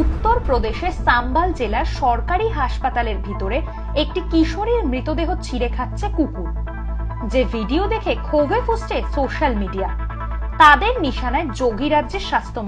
উত্তর প্রদেশের সাম্বাল জেলার সরকারি হাসপাতালের ভিতরে একটি কিশোরীর মৃতদেহ ছিঁড়ে খাচ্ছে কুকুর। যে ভিডিও দেখে ক্ষোভে ফুসছে সোশ্যাল মিডিয়া তাদের নিশানায় যোগী রাজ্যের স্বাস্থ্য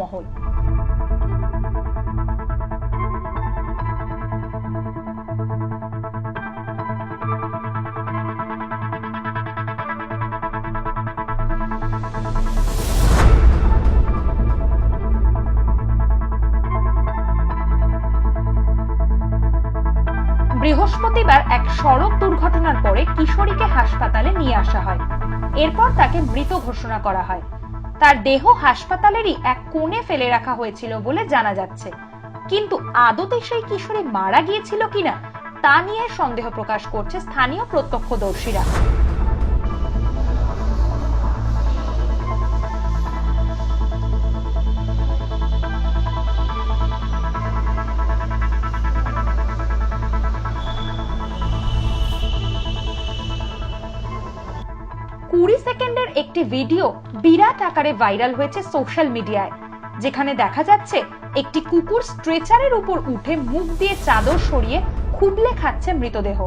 বৃহস্পতিবার এক সড়ক দুর্ঘটনার পরে কিশোরীকে হাসপাতালে নিয়ে আসা হয়। এরপর তাকে মৃত ঘোষণা করা হয়। তার দেহ হাসপাতালেরই এক কোণে ফেলে রাখা হয়েছিল বলে জানা যাচ্ছে। কিন্তু আদতে সেই কিশোরী মারা গিয়েছিল কিনা তা নিয়ে সন্দেহ প্রকাশ করছে স্থানীয় প্রত্যক্ষদর্শীরা। কুড়ি সেকেন্ডের একটি ভিডিও বিরাট আকারে ভাইরাল হয়েছে সোশ্যাল মিডিয়ায়, যেখানে দেখা যাচ্ছে একটি কুকুর স্ট্রেচারের উপর উঠে মুখ দিয়ে চাদর সরিয়ে খুবলে খাচ্ছে মৃতদেহ।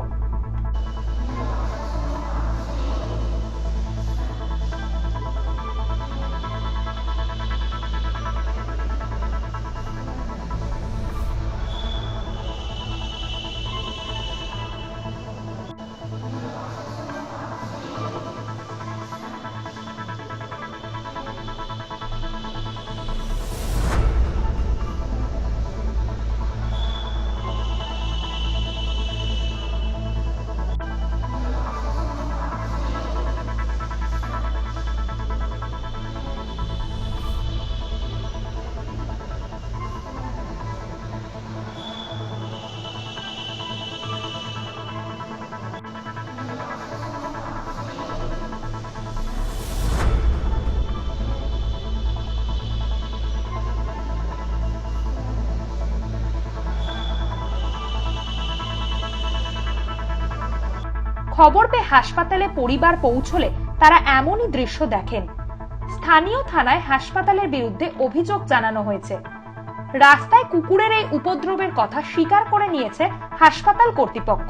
খবর পেয়ে হাসপাতালে পরিবার পৌঁছলে তারা এমনই দৃশ্য দেখেন। স্থানীয় থানায় হাসপাতালের বিরুদ্ধে অভিযোগ জানানো হয়েছে। রাস্তায় কুকুরের এই উপদ্রবের কথা স্বীকার করে নিয়েছে হাসপাতাল কর্তৃপক্ষ।